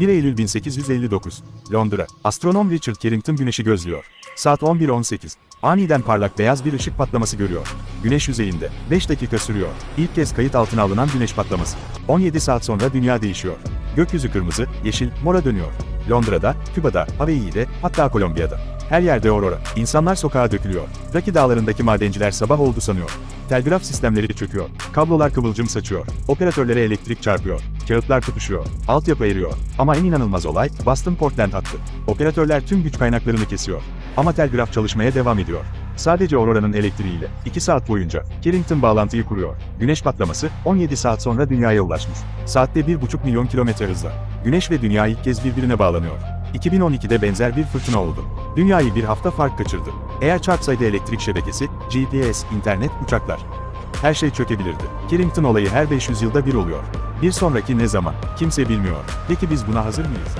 1 Eylül 1859. Londra. Astronom Richard Carrington güneşi gözlüyor. Saat 11.18. Aniden parlak beyaz bir ışık patlaması görüyor. Güneş yüzeyinde. 5 dakika sürüyor. İlk kez kayıt altına alınan güneş patlaması. 17 saat sonra dünya değişiyor. Gökyüzü kırmızı, yeşil, mora dönüyor. Londra'da, Küba'da, Hawaii'de, hatta Kolombiya'da. Her yerde aurora. İnsanlar sokağa dökülüyor. Rocky dağlarındaki madenciler sabah oldu sanıyor. Telgraf sistemleri çöküyor. Kablolar kıvılcım saçıyor. Operatörlere elektrik çarpıyor. Kağıtlar tutuşuyor. Altyapı eriyor. Ama en inanılmaz olay, Boston Portland hattı. Operatörler tüm güç kaynaklarını kesiyor. Ama telgraf çalışmaya devam ediyor. Sadece Aurora'nın elektriğiyle 2 saat boyunca Carrington bağlantıyı kuruyor. Güneş patlaması 17 saat sonra dünyaya ulaşmış. Saatte 1,5 milyon kilometre hızla. Güneş ve dünya ilk kez birbirine bağlanıyor. 2012'de benzer bir fırtına oldu. Dünyayı bir hafta fark kaçırdı. Eğer çarpsaydı elektrik şebekesi, GPS, internet, uçaklar. Her şey çökebilirdi. Carrington olayı her 500 yılda bir oluyor. Bir sonraki ne zaman? Kimse bilmiyor. Peki biz buna hazır mıyız?